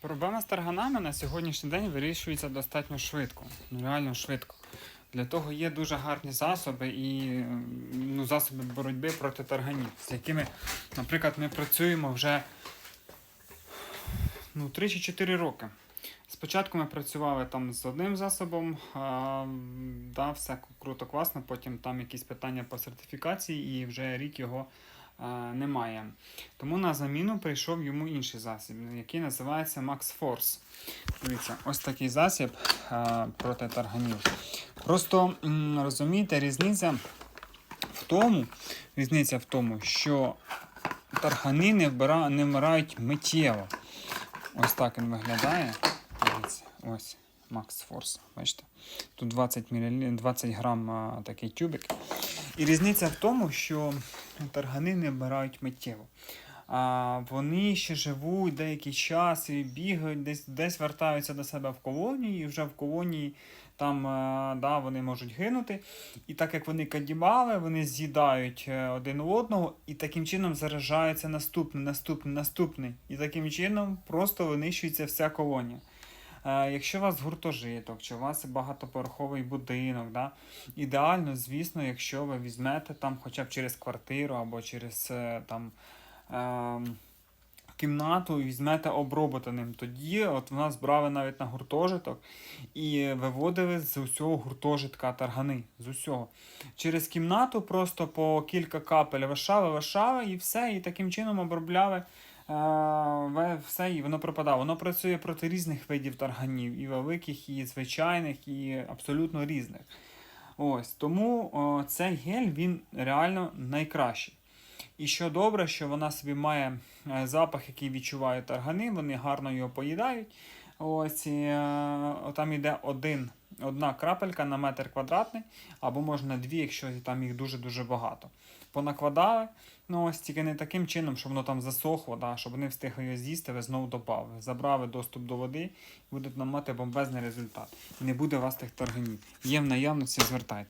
Проблема з тарганами на сьогоднішній день вирішується достатньо швидко. Ну реально швидко. Для того є дуже гарні засоби і ну, засоби боротьби проти тарганів, з якими, наприклад, ми працюємо вже ну, 3 чи 4 роки. Спочатку ми працювали там з одним засобом, а, да, все круто, класно, потім там якісь питання по сертифікації і вже рік його немає. Тому на заміну прийшов йому інший засіб, який називається Max Force. Дивіться, ось такий засіб проти тарганів. Просто розумієте, різниця в тому, різниця в тому, що таргани не, вбира, не вмирають миттєво. Ось так він виглядає. Дивіться, ось Max Force. Бачите? Тут 20, мл, 20 грам а, такий тюбик. І різниця в тому, що таргани не вмирають миттєво. А вони ще живуть деякий час і бігають, десь, десь вертаються до себе в колонії, і вже в колонії там да, вони можуть гинути. І так як вони кадібали, вони з'їдають е, один одного і таким чином заражається наступний, наступний, наступний. І таким чином просто винищується вся колонія. Е, Якщо у вас гуртожиток, чи у вас багатоповерховий будинок, да, ідеально, звісно, якщо ви візьмете там хоча б через квартиру або через е, там, ем, кімнату і візьмете оброботаним. Тоді от в нас брали навіть на гуртожиток і виводили з усього гуртожитка таргани. З усього. Через кімнату просто по кілька капель вишали, вишали і все, і таким чином обробляли. е, Все, і воно пропадало. Воно працює проти різних видів тарганів, і великих, і звичайних, і абсолютно різних. Ось тому о, цей гель він реально найкращий. І що добре, що вона собі має е, запах, який відчувають таргани, вони гарно його поїдають. Ось і, е, там йде один, одна крапелька на метр квадратний, або можна дві, якщо там їх дуже-дуже багато. Понакладали, ну ось тільки не таким чином, щоб воно там засохло, да, щоб вони встигли його з'їсти, ви знову додали. Забрали доступ до води будуть нам мати бомбезний результат. І не буде у вас тих тарганів. Є в наявності, звертайте.